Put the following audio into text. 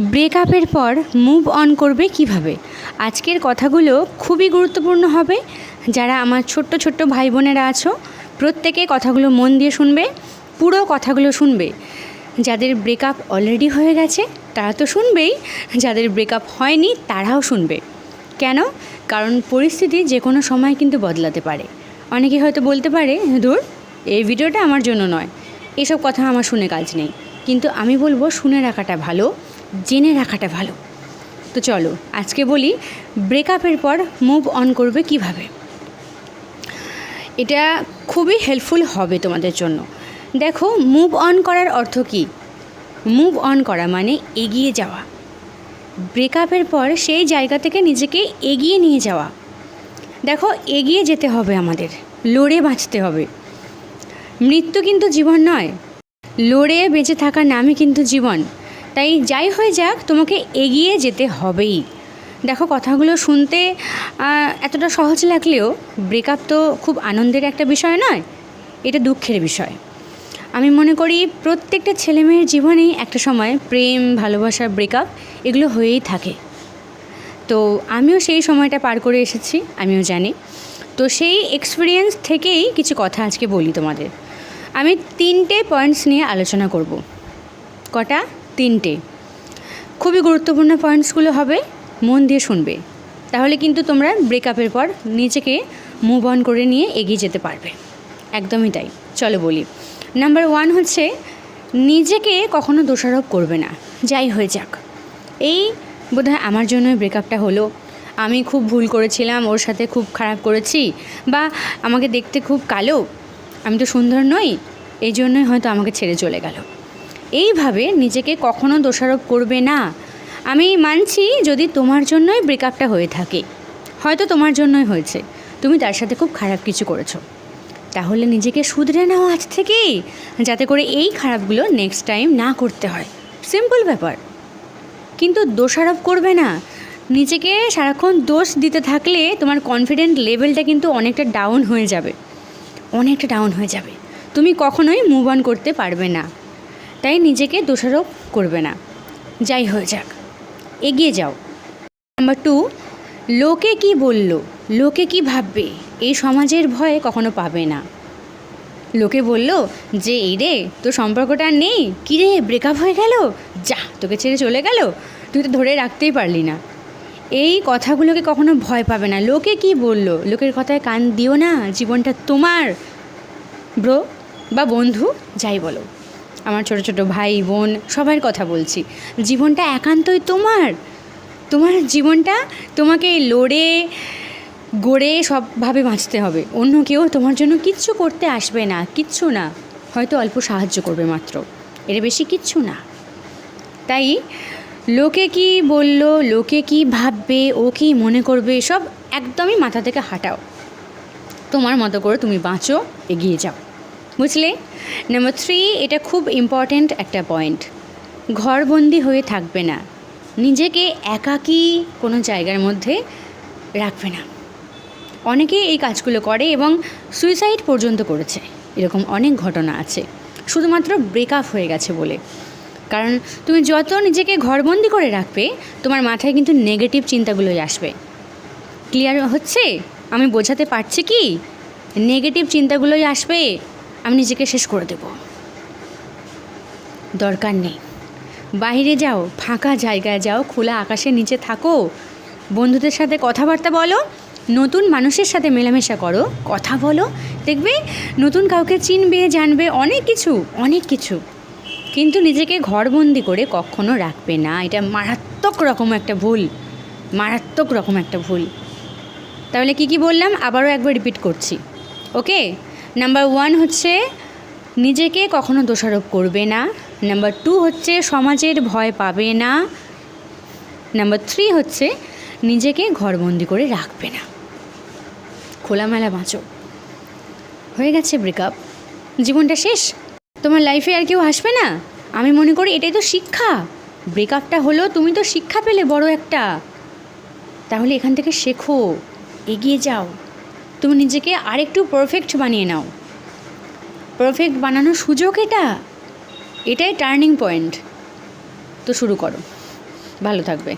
ব্রেকআপের পর move on করবে কীভাবে? আজকের কথাগুলো খুবই গুরুত্বপূর্ণ হবে। যারা আমার ছোট্ট ছোট্ট ভাই বোনেরা আছো, প্রত্যেকে কথাগুলো মন দিয়ে শুনবে, পুরো কথাগুলো শুনবে। যাদের ব্রেকআপ অলরেডি হয়ে গেছে, তারা তো শুনবেই। যাদের ব্রেকআপ হয়নি, তারাও শুনবে। কেন? কারণ পরিস্থিতি যে কোনো সময় কিন্তু বদলাতে পারে। অনেকে হয়তো বলতে পারে দূর এই ভিডিওটা আমার জন্য নয়। এসব কথা আমার শুনে কাজ নেই। কিন্তু আমি বলব, শুনে রাখাটা ভালো। জেনে রাখাটা ভালো। তো চলো, আজকে বলি ব্রেকআপের পর মুভ অন করবে কীভাবে? এটা খুবই হেল্পফুল হবে তোমাদের জন্য। দেখো মুভ অন করার অর্থ কী? মুভ অন করা মানে এগিয়ে যাওয়া। ব্রেকআপের পর সেই জায়গা থেকে নিজেকে এগিয়ে নিয়ে যাওয়া। দেখো, এগিয়ে যেতে হবে আমাদের, লড়ে বাঁচতে হবে। মৃত্যু কিন্তু জীবন নয়। লড়ে বেঁচে থাকার নামই কিন্তু জীবন। তাই যাই হয়ে যাক, তোমাকে এগিয়ে যেতে হবেই। দেখো, কথাগুলো শুনতে এতটা সহজ লাগলেও ব্রেকআপ তো খুব আনন্দের একটা বিষয় নয়, এটা দুঃখের বিষয়। আমি মনে করি প্রত্যেকটা ছেলেমেয়ের জীবনেই একটা সময় প্রেম, ভালোবাসা ব্রেকআপ এগুলো হয়েই থাকে। তো আমিও সেই সময়টা পার করে এসেছি, আমিও জানি। তো সেই এক্সপিরিয়েন্স থেকেই কিছু কথা আজকে বলি তোমাদের। আমি তিনটে পয়েন্টস নিয়ে আলোচনা করব। কটা? তিনটে। খুবই গুরুত্বপূর্ণ পয়েন্টসগুলো হবে, মন দিয়ে শুনবে। তাহলে কিন্তু তোমরা ব্রেকআপের পর নিজেকে মুভ অন করে নিয়ে এগিয়ে যেতে পারবে। একদমই তাই। চলো বলি। নাম্বার ওয়ান হচ্ছে, নিজেকে কখনো দোষারোপ করবে না। যাই হয়ে যাক। এই বোধহয় আমার জন্যই ব্রেকআপটা হলো। আমি খুব ভুল করেছিলাম, ওর সাথে খুব খারাপ করেছি, বা আমাকে দেখতে খুব কালো। আমি তো সুন্দর নই, এই জন্যই হয়তো আমাকে ছেড়ে চলে গেল। এইভাবে নিজেকে কখনো দোষারোপ করবে না। আমি মানছি যদি তোমার জন্যই ব্রেকআপটা হয়ে থাকে। হয়তো তোমার জন্যই হয়েছে। তুমি তার সাথে খুব খারাপ কিছু করেছ। তাহলে নিজেকে শুধরে নাও আজ থেকেই যাতে করে এই খারাপগুলো নেক্সট টাইম না করতে হয়। সিম্পল ব্যাপার। কিন্তু দোষারোপ করবে না। নিজেকে সারাক্ষণ দোষ দিতে থাকলে তোমার কনফিডেন্ট লেভেলটা কিন্তু অনেকটা ডাউন হয়ে যাবে। অনেকটা ডাউন হয়ে যাবে। তুমি কখনোই মুভ অন করতে পারবে না। তাই নিজেকে দোষারোপ করবে না। যাই হয়ে যাক, এগিয়ে যাও। নাম্বার টু, লোকে কি বলল, লোকে কি ভাববে, এই সমাজের ভয়ে কখনো পাবে না। লোকে বলল, যে এই রে, তোর সম্পর্কটা আর নেই? কী রে ব্রেকআপ হয়ে গেল? যা, তোকে ছেড়ে চলে গেল? তুই তো ধরে রাখতেই পারলি না। এই কথাগুলোকে কখনো ভয় পাবে না। লোকে কি বলল, লোকের কথায় কান দিও না, জীবনটা তোমার। ব্রো বা বন্ধু, যাই বলো। আমার ছোট ছোট ভাই, বোন, সবার কথা বলছি। জীবনটা একান্তই তোমার। তোমার জীবনটা তোমাকে লড়ে, গড়ে সবভাবে বাঁচতে হবে। অন্য কেউ তোমার জন্য কিচ্ছু করতে আসবে না, কিচ্ছু না। হয়তো অল্প সাহায্য করবে মাত্র। এর বেশি কিচ্ছু না। তাই লোকে কি বলল, লোকে কি ভাববে, ও কি মনে করবে, সব একদমই মাথা থেকে হাঁটাও। তোমার মতো করে তুমি বাঁচো, এগিয়ে যাও। বুঝলে? নাম্বার থ্রি এটা খুব ইম্পর্ট্যান্ট একটা পয়েন্ট ঘরবন্দি হয়ে থাকবে না। নিজেকে একাকী কোনো জায়গার মধ্যে রাখবে না। অনেকেই এই কাজগুলো করে এবং সুইসাইড পর্যন্ত করেছে। এরকম অনেক ঘটনা আছে। শুধুমাত্র ব্রেকআপ হয়ে গেছে বলে। কারণ তুমি যত নিজেকে ঘরবন্দি করে রাখবে, তোমার মাথায় কিন্তু নেগেটিভ চিন্তাগুলোই আসবে। ক্লিয়ার হচ্ছে? আমি বোঝাতে পারছি কি? নেগেটিভ চিন্তাগুলোই আসবে। আমি নিজেকে শেষ করে দেব। দরকার নেই। বাইরে যাও, ফাঁকা জায়গায় যাও, খোলা আকাশের নিচে থাকো। বন্ধুদের সাথে কথাবার্তা বলো, নতুন মানুষের সাথে মেলামেশা করো, কথা বলো। দেখবে নতুন কাউকে চিনবে, জানবে অনেক কিছু অনেক কিছু। কিন্তু নিজেকে ঘরবন্দি করে কখনো রাখবে না। এটা মারাত্মক রকম একটা ভুল। মারাত্মক রকম একটা ভুল। তাহলে কি কি বললাম? আবারও একবার রিপিট করছি। ওকে? নাম্বার ওয়ান হচ্ছে, নিজেকে কখনো দোষারোপ করবে না। নাম্বার টু হচ্ছে, সমাজের ভয় পাবে না। নাম্বার থ্রি হচ্ছে, নিজেকে ঘরবন্দি করে রাখবে না। খোলামেলা বাঁচো। হয়ে গেছে ব্রেকআপ জীবনটা শেষ? তোমার লাইফে আর কেউ আসবে না? আমি মনে করি এটাই তো শিক্ষা। ব্রেকআপটা হলো, তুমি তো শিক্ষা পেলে বড় একটা। তাহলে এখান থেকে শেখো। এগিয়ে যাও। তুমি নিজেকে আরেকটু পারফেক্ট বানিয়ে নাও। পারফেক্ট বানানোর সুযোগ এটা? এটাই টার্নিং পয়েন্ট তো শুরু করো। ভালো থাকবে।